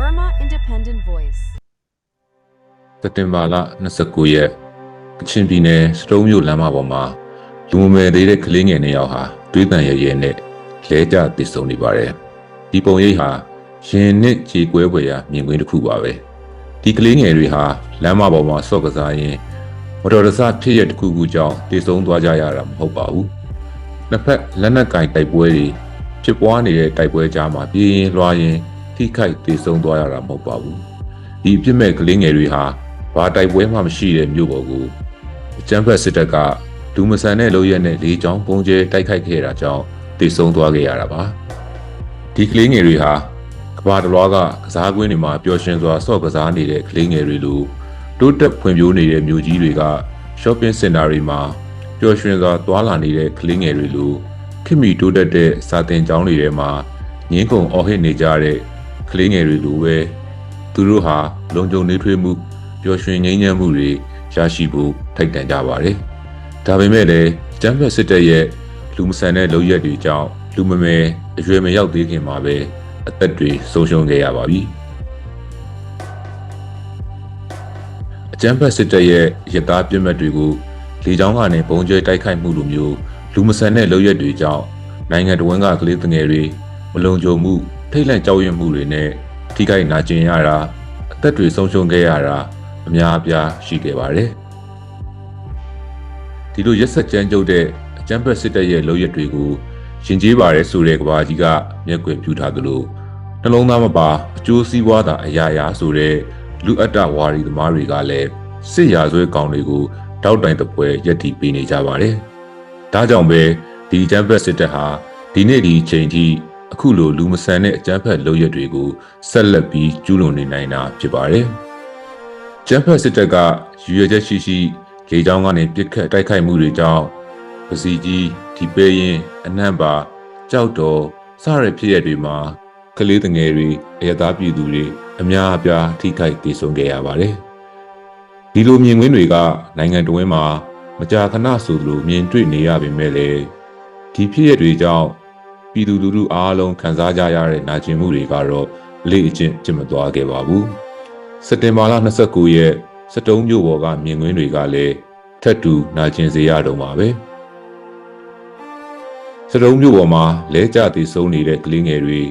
Burma Independent Voice. စက်တင်ဘာလ29ရက်ကချင်ပြည်နယ်စတုံးမြို့လမ်းမပေါ်မှာလူမမယ်သေးတဲ့ကလေးငယ်နှစ်ယောက်ဟာတွေးတန်ရရဲနဲ့လဲကျတည်ဆုံနေပါတယ်။ဒီပုံရိပ်ဟာရင်နဲ့ခြေကွဲပွေရာမြင်ကွင်းတစ်ခုပါပဲ။ဒီကလေးငယ်တွေဟာလမ်းမပေါ်မှာဆော့ကစားရင်းမတော်တဆဖြစ်ရတစ်ခုခုကြောင့်တည်ဆုံသွားကြရတာမဟုတ်ပါဘူး။နှစ်ဖက်လက်နက်ကင်တိုက်ပွဲတွေဖြစ်ပွားနေတဲ့တိုက်ပွဲကြားမှာပြင်းရင်လွှားရင် ထိခိုက်တည်ဆုံသွားရတာမဟုတ်ပါဘူး။ဒီအပြစ်မဲ့ကလေးငယ်တွေဟာဘာတိုက်ပွဲမှမရှိတဲ့မြို့ပေါ်ကိုအကြမ်းဖက်စစ်တပ်ကဒူမဆန်တဲ့လုံရက်နဲ့လေကြောင်းပုံကျဲတိုက်ခိုက်ခဲ့တာကြောင့်တည်ဆုံသွားခဲ့ရတာပါဒီကလေးငယ်တွေဟာကဘာတလွားကကစားကွင်းတွေမှာပျော်ရွှင်စွာဆော့ကစားနေတဲ့ကလေးငယ်တွေလိုတိုးတက်ဖွံ့ဖြိုးနေတဲ့မြို့ကြီးတွေက shopping center တွေမှာပျော်ရွှင်စွာသွာလာနေတဲ့ကလေးငယ်တွေလိုခင်မီတိုးတက်တဲ့စာသင်ကျောင်းတွေထဲမှာငင်းကုံအော်ဟစ်နေကြတဲ့ ကလေးငယ်တွေလိုပဲသူတို့ဟာလုံခြုံနေထွေးမှုပျော်ရွှင်ငြိမ်းချမ်းမှုတွေရရှိဖို့ထိုက်တန်ကြပါတယ်။ဒါပေမဲ့လည်းကျမ်းဖက်စစ်တပ်ရဲ့လူမဆန်တဲ့လုပ်ရက်တွေကြောင့်လူမမယ်အရွယ်မရောက်သေးခင်မှာပဲအသက်တွေဆုံးရှုံးခဲ့ရပါပြီ။အကျမ်းဖက်စစ်တပ်ရဲ့ရသားပြစ်မှတ်တွေကိုလေကြောင်းကနေပုံကျဲတိုက်ခိုက်မှုလိုမျိုးလူမဆန်တဲ့လုပ်ရက်တွေကြောင့်နိုင်ငံတော်ဝန်ကကလေးငယ်တွေမလုံခြုံမှု ထိတ်လန့်ကြောက်ရွံ့မှုတွေနဲ့ထိခိုက်နာကျင်ရတာအသက်တွေဆုံးရှုံးခဲ့ရတာအများအပြားရှိခဲ့ပါတယ်ဒီလိုရက်ဆက်ကြမ်းကြုတ်တဲ့အကြမ်းဖက်စစ်တပ်ရဲ့လုပ်ရက်တွေကိုရှင်ကျေးပါတယ်ဆိုတဲ့ကဘာကြီးကမျက်ကွယ်ပြုထားသလိုနှလုံးသားမပါအကျိုးစီးပွားသာအရာရာဆိုတဲ့လူအပ်တဝါရီသမားတွေကလည်းစစ်ရာဇဝဲကောင်တွေကိုတောက်တိုင်တပွဲရက်တီပေးနေကြပါတယ်ဒါကြောင့်ပဲဒီအကြမ်းဖက်စစ်တပ်ဟာဒီနေ့ဒီအချိန်ထိ အခုလိုလူမဆန်တဲ့အကြမ်းဖက်လုပ်ရက်တွေကိုဆက်လက်ပြီးကျူးလွန်နေနိုင်တာဖြစ်ပါတယ်။ကျမ်းဖက်စစ်တပ်ကရည်ရွယ်ချက်ရှိရှိလေကြောင်းကနေပြစ်ခတ်တိုက်ခိုက်မှုတွေကြောင့်ပစီကြီးဒီပဲရင်အနှံ့ပါကြောက်တော်စရဖြစ်ရက်တွေမှာကလေးငယ်တွေအရသားပြည်သူတွေအများအပြားထိခိုက်ဒေဆုံးခဲ့ရပါတယ်။ဒီလိုမြင်ကွင်းတွေကနိုင်ငံတော်ဝင်မှာမကြာခဏဆိုသလိုမြင်တွေ့နေရပေမဲ့လည်းဒီဖြစ်ရက်တွေကြောင့် ပြည်သူလူထုအားလုံးခံစားကြရတဲ့နာကျင်မှုတွေကတော့အလေးအကျင့်ကျင့်မသွားခဲ့ပါဘူး။စက်တင်ဘာလ29ရက်စတုံးမြို့ပေါ်ကမြင်ကွင်းတွေကလည်းထက်တူနာကျင်စေရတော့မှာပဲ။စတုံးမြို့ပေါ်မှာလဲကျတည်ဆုံးနေတဲ့ကလေးငယ်တွေ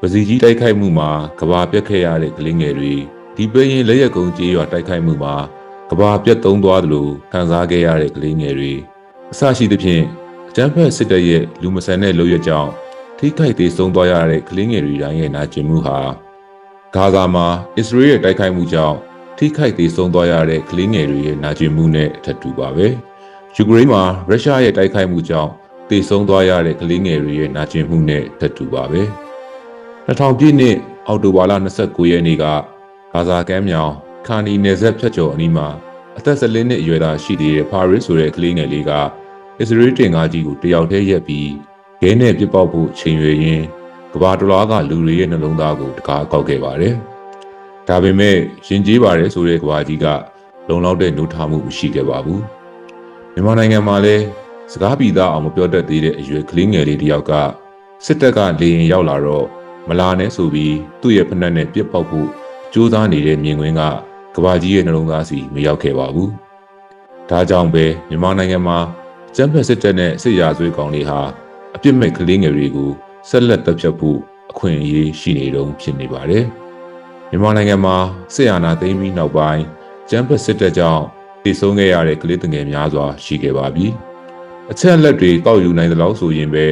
ပစီကြီးတိုက်ခိုက်မှုမှာကဘာပြက်ခဲ့ရတဲ့ကလေးငယ်တွေဒီပရင်လက်ရက်ကုံကြေးရွာတိုက်ခိုက်မှုမှာကဘာပြက်သုံးသွားသလိုခံစားခဲ့ရတဲ့ကလေးငယ်တွေအစရှိသဖြင့် အကြမ်းဖက်စစ်တပ်ရဲ့လူမဆန်တဲ့လုပ်ရကြောင်းထိခိုက်သေးဆုံးသွားရတဲ့ကလေးငယ်တွေတိုင်းရဲ့နာကျင်မှုဟာဂါဇာမှာအစ္စရေးရဲ့တိုက်ခိုက်မှုကြောင့်ထိခိုက်သေးဆုံးသွားရတဲ့ကလေးငယ်တွေရဲ့နာကျင်မှုနဲ့အထက်တူပါပဲယူကရိန်းမှာရုရှားရဲ့တိုက်ခိုက်မှုကြောင့်သေဆုံးသွားရတဲ့ကလေးငယ်တွေရဲ့နာကျင်မှုနဲ့အထက်တူပါပဲ2000ပြည့်နှစ်အောက်တိုဘာလ29ရက်နေ့ကဂါဇာကမ်းမြောင်ခါနီနယ်စပ်ဖြတ်ကျော်အနီးမှာအသက်14နှစ်အရွယ်သားရှိသေးတဲ့ဖာရစ်ဆိုတဲ့ကလေးငယ်လေးက အစ္စရေးတင်ကားကြီးကိုတယောက်တည်းရက်ပြီးခဲနဲ့ပြစ်ပေါက်ဖို့ချိန်ရွယ်ရင်းကဘာတလွားကလူတွေရဲ့နှလုံးသားကိုတကားကောက်ခဲ့ပါတယ်။ဒါပေမဲ့ရင်ကျေးပါတယ်ဆိုတဲ့ကဘာကြီးကလုံလောက်တဲ့နှုတ်ထားမှုမရှိခဲ့ပါဘူး။မြန်မာနိုင်ငံမှာလည်းစကားပြည်သားအောင်မပြောတတ်သေးတဲ့အရွယ်ကလေးငယ်လေးတယောက်ကစစ်တပ်ကလေရင်ရောက်လာတော့မလာနဲ့ဆိုပြီးသူ့ရဲ့ဖက်နှက်နဲ့ပြစ်ပေါက်ဖို့ကြိုးစားနေတဲ့မြင်ကွင်းကကဘာကြီးရဲ့နှလုံးသားစီမရောက်ခဲ့ပါဘူး။ဒါကြောင့်ပဲမြန်မာနိုင်ငံမှာ ကျန်းဖက်စစ်တပ်နဲ့စစ်ရာဇဝတ်ကောင်တွေဟာအပြစ်မဲ့ကလေးငယ်တွေကိုဆက်လက်တပ်ဖြတ်ဖို့အခွင့်အရေးရှိနေတုံးဖြစ်နေပါတယ်။မြန်မာနိုင်ငံမှာစစ်အာဏာသိမ်းပြီးနောက်ပိုင်းကျန်းဖက်စစ်တပ်ကြောင့်တည်ဆုံးခဲ့ရတဲ့ကလေးငယ်များစွာရှိခဲ့ပါပြီ။အချက်အလက်တွေကောက်ယူနိုင်သလောက်ဆိုရင်ပဲ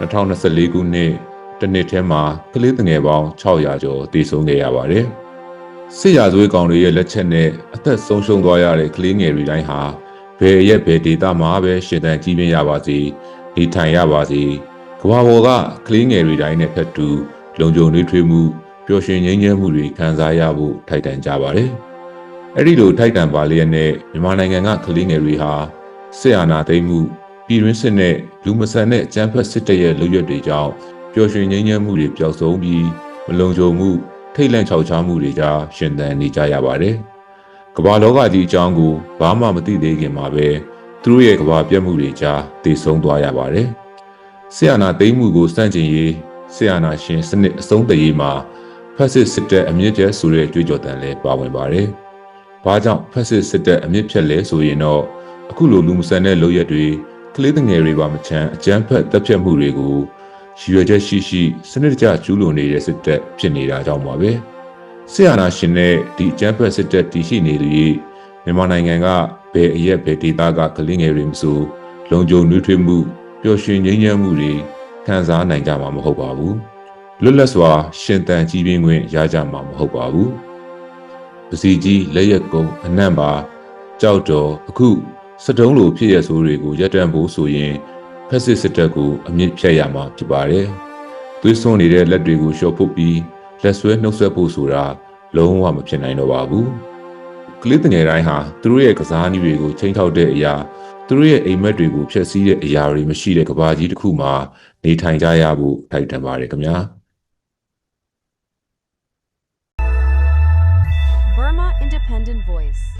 2024ခုနှစ်တစ်နှစ်ထဲမှာကလေးငယ်ပေါင်း600ကျော်တည်ဆုံးခဲ့ရပါတယ်။စစ်ရာဇဝတ်ကောင်တွေရဲ့လက်ချက်နဲ့အသက်ဆုံးရှုံးသွားရတဲ့ကလေးငယ်တွေတိုင်းဟာ ဘယ်ရက်ဘယ်ဒေတာမှာပဲရှင်သန်ကြီးပြင်းရပါစေနေထိုင်ရပါစေကဘာပေါ်ကကလေးငယ်တွေတိုင်းနဲ့ဖက်တူလုံခြုံနေထွေးမှုပျော်ရွှင်ငြိမ်းချမ်းမှုတွေခံစားရဖို့ထိုက်တန်ကြပါတယ်။အဲ့ဒီလိုထိုက်တန်ပါလျက်နဲ့မြန်မာနိုင်ငံကကလေးငယ်တွေဟာစစ်အာဏာသိမ်းမှုပြည်တွင်းစစ်နဲ့လူမဆန်တဲ့အကြမ်းဖက်စစ်တပ်ရဲ့လုပ်ရက်တွေကြောင့်ပျော်ရွှင်ငြိမ်းချမ်းမှုတွေပျောက်ဆုံးပြီးမလုံခြုံမှုထိတ်လန့်ချောက်ချားမှုတွေကြားရှင်သန်နေကြရပါတယ်။ ကမ္ဘာလောကကြီးအကြောင်းကိုဘာမှမသိသေးခင်မှာပဲသူတို့ရဲ့ကမ္ဘာပြတ်မှုတွေကြားတည်ဆုံသွားရပါတယ်။ဆီယနာသိမ်းမှုကိုစန့်ကျင်ရေးဆီယနာရှင်စနစ်အဆုံးတရေးမှာဘဖက်စစ်စစ်တပ်အမြင့်ကျဲဆိုတဲ့ကြွေးကြော်တန်လည်းပါဝင်ပါတယ်။ဘာကြောင့်ဖက်စစ်စစ်တပ်အမြင့်ဖြတ်လဲဆိုရင်တော့အခုလိုလူမဆန်တဲ့လုပ်ရက်တွေကလေးငယ်တွေပါမချမ်းအကြမ်းဖက်တပ်ဖြတ်မှုတွေကိုရည်ရွယ်ချက်ရှိရှိစနစ်တကျကျူးလွန်နေတဲ့စစ်တပ်ဖြစ်နေတာကြောင့်ပါပဲ။ ဆရာနာရှင်နဲ့ဒီအကြမ်းဖက်စစ်တပ်တည်ရှိနေသူတွေမြန်မာနိုင်ငံကဘယ်အရက်ဘယ်ဒေသကကလေးငယ်တွေမဆိုလုံခြုံနှွေးထွေးမှုပျော်ရွှင်ငြိမ်းချမ်းမှုတွေခံစားနိုင်ကြမှာမဟုတ်ပါဘူး။လွတ်လပ်စွာ ရှင်သန်ကြီးပြင်းခွင့်ရကြမှာမဟုတ်ပါဘူး။ပစီကြီးလက်ရက်ကုံအနံ့ပါကြောက်တော်အခုစတုံးလိုဖြစ်ရဆိုးတွေကိုရပ်တန့်ဖို့ဆိုရင်ဖက်စစ်စစ်တပ်ကိုအမြင့်ဖြတ်ရမှာဖြစ်ပါတယ်။သွေးစွန်းနေတဲ့လက်တွေကိုလျှော့ဖုတ်ပြီး လက်ဆွဲနှုတ်ဆက်ဖို့ဆိုတာလုံးဝမဖြစ်နိုင်တော့ပါဘူး။ကလေးငယ်တိုင်းဟာသူတို့ရဲ့ကစားနည်းတွေကိုချိန်ထောက်တဲ့အရာသူတို့ရဲ့အိမ်မက်တွေကိုဖျက်ဆီးတဲ့အရာတွေမရှိတဲ့ကဘာကြီးတစ်ခုမှာနေထိုင်ကြရဖို့ထိုက်တန်ပါတယ်ခင်ဗျာ။ Burma Independent Voice.